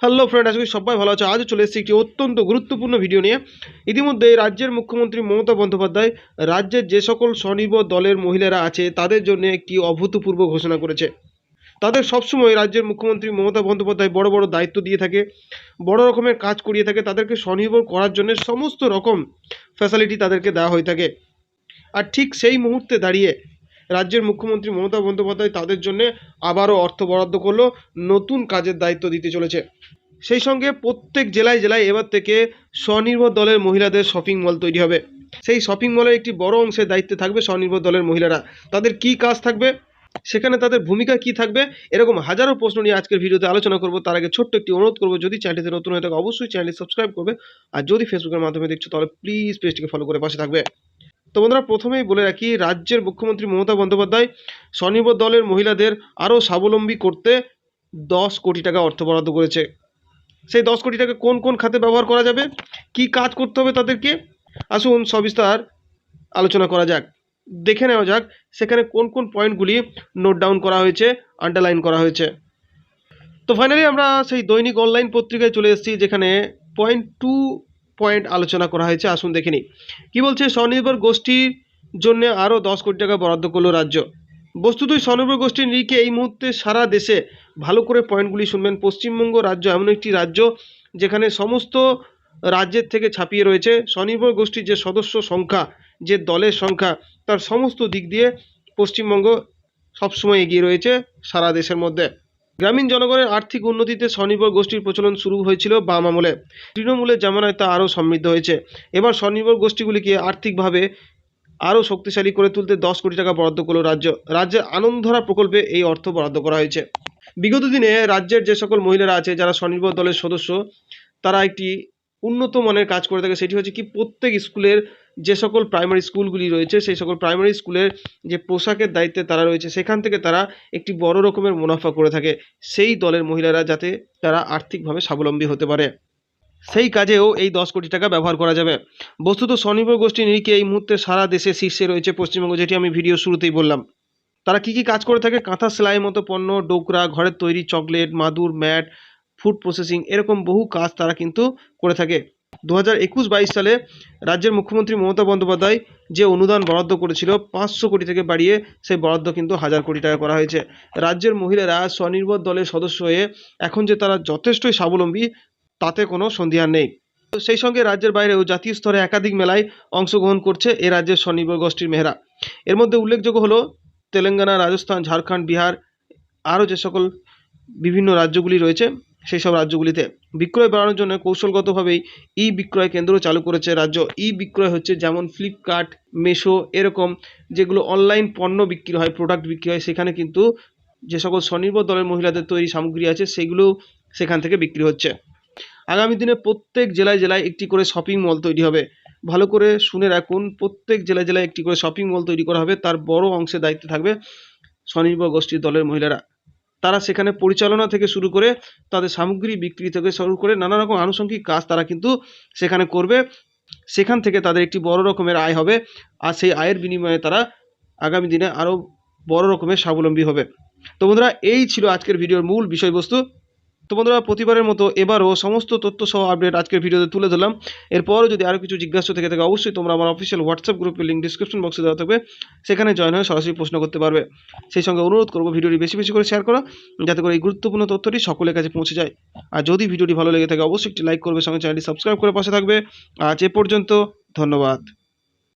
Hello friend আজকে সবাই ভালো আছে। আজও চলে এসেছি একটি অত্যন্ত গুরুত্বপূর্ণ ভিডিও নিয়ে। ইতিমধ্যে রাজ্যের মুখ্যমন্ত্রী মমতা বন্দ্যোপাধ্যায় রাজ্যের যে সকল স্বনির্ভর দলের মহিলারা আছে, তাদের জন্য একটি অভূতপূর্ব ঘোষণা করেছে। তাদের সবসময় রাজ্যের মুখ্যমন্ত্রী মমতা বন্দ্যোপাধ্যায় বড় বড় দায়িত্ব দিয়ে থাকে, বড় রকমের কাজ করিয়ে থাকে, তাদেরকে স্বনির্ভর করার জন্য সমস্ত রকম ফ্যাসিলিটি তাদেরকে দেওয়া হয়ে থাকে। আর ঠিক সেই মুহূর্তে দাঁড়িয়ে রাজ্যের মুখ্যমন্ত্রী মমতা বন্দ্যোপাধ্যায় তাদের জন্য আবারও অর্থ বরাদ্দ করল, নতুন কাজের দায়িত্ব দিতে চলেছে। সেই সঙ্গে প্রত্যেক জেলায় জেলায় এবার থেকে স্বনির্ভর দলের মহিলাদের শপিং মল তৈরি হবে। সেই শপিং মলের একটি বড় অংশের দায়িত্বে থাকবে স্বনির্ভর দলের মহিলারা। তাদের কি কাজ থাকবে? সেখানে তাদের ভূমিকা কি থাকবে? এরকম হাজারো প্রশ্ন নিয়ে আজকের ভিডিওতে আলোচনা করব। তার আগে ছোট্ট একটি অনুরোধ করব, যদি চ্যানেলটিতে নতুন হয়ে থাকে, অবশ্যই চ্যানেলটি সাবস্ক্রাইব করবে। আর যদি ফেসবুকের মাধ্যমে দেখছ, তাহলে প্লিজ পেজটিকে ফলো করে পাশে থাকবে। তো বন্ধুরা প্রথমেই বলে রাখি, রাজ্যের মুখ্যমন্ত্রী মমতা বন্দ্যোপাধ্যায় স্বনির্ভর দলের মহিলাদের আরও স্বাবলম্বী করতে দশ কোটি টাকা অর্থ বরাদ্দ করেছে। সেই দশ কোটি টাকা কোন কোন খাতে ব্যবহার করা যাবে, কি কাজ করতে হবে তাদেরকে, আসুন সবিস্তার আলোচনা করা যাক। দেখে নেওয়া যাক, সেখানে কোন কোন পয়েন্টগুলি নোট ডাউন করা হয়েছে, আন্ডারলাইন করা হয়েছে। তো ফাইনালি আমরা সেই দৈনিক অনলাইন পত্রিকায় চলে এসেছি, যেখানে পয়েন্ট টু পয়েন্ট আলোচনা করা হয়েছে। আসুন দেখে নিই। কী বলছে? স্বনির্ভর গোষ্ঠীর জন্য আরও দশ কোটি টাকা বরাদ্দ করল রাজ্য। বস্তুতই স্বনির্ভর গোষ্ঠীর নিরিখে এই মুহূর্তে সারা দেশে ভালো করে পয়েন্টগুলি শুনবেন। পশ্চিমবঙ্গ রাজ্য এমন একটি রাজ্য যেখানে সমস্ত রাজ্যের থেকে ছাপিয়ে রয়েছে। স্বনির্ভর গোষ্ঠীর যে সদস্য সংখ্যা, যে দলের সংখ্যা, তার সমস্ত দিক দিয়ে পশ্চিমবঙ্গ সবসময় এগিয়ে রয়েছে সারা দেশের মধ্যে। গ্রামীণ জনগণের আর্থিক উন্নতিতে স্বনির্ভর গোষ্ঠীর প্রচলন শুরু হয়েছিল বাম আমলে। তৃণমূলের জামানায় তা আরও সমৃদ্ধ হয়েছে। এবার স্বনির্ভর গোষ্ঠীগুলিকে আর্থিকভাবে আরও শক্তিশালী করে তুলতে দশ কোটি টাকা বরাদ্দ করল রাজ্য। রাজ্যের আনন্দধরা প্রকল্পে এই অর্থ বরাদ্দ করা হয়েছে। বিগত দিনে রাজ্যের যে সকল মহিলারা আছে, যারা স্বনির্ভর দলের সদস্য, তারা একটি উন্নত মানের কাজ করে থাকে, সেটি হচ্ছে কি প্রত্যেক স্কুলের যে সকল প্রাইমারি স্কুলগুলি রয়েছে, সেই সকল প্রাইমারি স্কুলের যে পোশাকের দায়িত্বে তারা রয়েছে, সেখান থেকে তারা একটি বড় রকমের মুনাফা করে থাকে। সেই দলের মহিলারা যাতে তারা আর্থিকভাবে স্বাবলম্বী হতে পারে। সেই কাজেও এই দশ কোটি টাকা ব্যবহার করা যাবে। বস্তুত স্বনির্ভর গোষ্ঠী নিরিখে এই মুহূর্তে সারা দেশে শীর্ষে রয়েছে পশ্চিমবঙ্গ, যেটি আমি ভিডিও শুরুতেই বললাম। তারা কি কি কাজ করে থাকে? কাঁথা সেলাইয়ের মতো পণ্য, ডোকরা, ঘরের তৈরি চকলেট, মাদুর, ম্যাট ফুড প্রসেসিং এরকম বহু কাজ তারা কিন্তু করে থাকে। দু হাজার একুশ বাইশ সালে রাজ্যের মুখ্যমন্ত্রী মমতা বন্দ্যোপাধ্যায় যে অনুদান বরাদ্দ করেছিল, পাঁচশো কোটি থেকে বাড়িয়ে সেই বরাদ্দ কিন্তু হাজার কোটি টাকা করা হয়েছে। রাজ্যের মহিলারা স্বনির্ভর দলের সদস্য হয়ে এখন যে তারা যথেষ্টই স্বাবলম্বী, তাতে কোনো সন্দেহান নেই। সেই সঙ্গে রাজ্যের বাইরেও জাতীয় স্তরে একাধিক মেলায় অংশগ্রহণ করছে এ রাজ্যের স্বনির্ভর গোষ্ঠীর মেয়েরা। এর মধ্যে উল্লেখযোগ্য হলো, তেলেঙ্গানা, রাজস্থান, ঝাড়খণ্ড, বিহার, আরও যে সকল বিভিন্ন রাজ্যগুলি রয়েছে সেই সব রাজ্যগুলিতে বিক্রয় বাড়ানোর জন্য কৌশলগতভাবেই ই বিক্রয় কেন্দ্র চালু করেছে রাজ্য। ই বিক্রয় হচ্ছে যেমন ফ্লিপকার্ট মেশো এরকম যেগুলো অনলাইন পণ্য বিক্রি হয় প্রোডাক্ট বিক্রি হয়, সেখানে কিন্তু যে সকল স্বনির্ভর দলের মহিলাদের তৈরি সামগ্রী আছে, সেগুলো সেখান থেকে বিক্রি হচ্ছে। আগামী দিনে প্রত্যেক জেলায় জেলায় একটি করে শপিং মল তৈরি হবে। ভালো করে শুনে রাখুন, প্রত্যেক জেলায় জেলায় একটি করে শপিং মল তৈরি করা হবে, তার বড় অংশের দায়িত্বে থাকবে স্বনির্ভর গোষ্ঠীর দলের মহিলারা। তারা সেখানে পরিচালনা থেকে শুরু করে তাদের সামগ্রী বিক্রি থেকে শুরু করে নানা রকম আনুষঙ্গিক কাজ তারা কিন্তু সেখানে করবে। সেখান থেকে তাদের একটি বড় রকমের আয় হবে আর সেই আয়ের বিনিময়ে তারা আগামী দিনে আরও বড় রকমের স্বাবলম্বী হবে। তো বন্ধুরা, এই ছিল আজকের ভিডিওর মূল বিষয়বস্তু। তো বন্ধুরা, প্রতিবারের মতো এবারও সমস্ত তথ্য সহ আপডেট আজকের ভিডিওতে তুলে ধরলাম। এরপরও যদি আরও কিছু জিজ্ঞাসা থেকে থাকে, অবশ্যই তোমরা আমার অফিসিয়াল হোয়াটসঅ্যাপ গ্রুপের লিঙ্ক ডিসক্রিপশন বক্সে দেওয়া থাকবে। সেখানে জয়েন হয়ে সরাসরি প্রশ্ন করতে পারবে। সেই সঙ্গে অনুরোধ করব ভিডিওটি বেশি বেশি করে শেয়ার করো, যাতে করে এই গুরুত্বপূর্ণ তথ্যটি সকলের কাছে পৌঁছে যায়। আর যদি ভিডিওটি ভালো লেগে থাকে, অবশ্যই একটি লাইক করবে, সঙ্গে চ্যানেলটি সাবস্ক্রাইব করে পাশে থাকবে। আজ এ পর্যন্ত, ধন্যবাদ।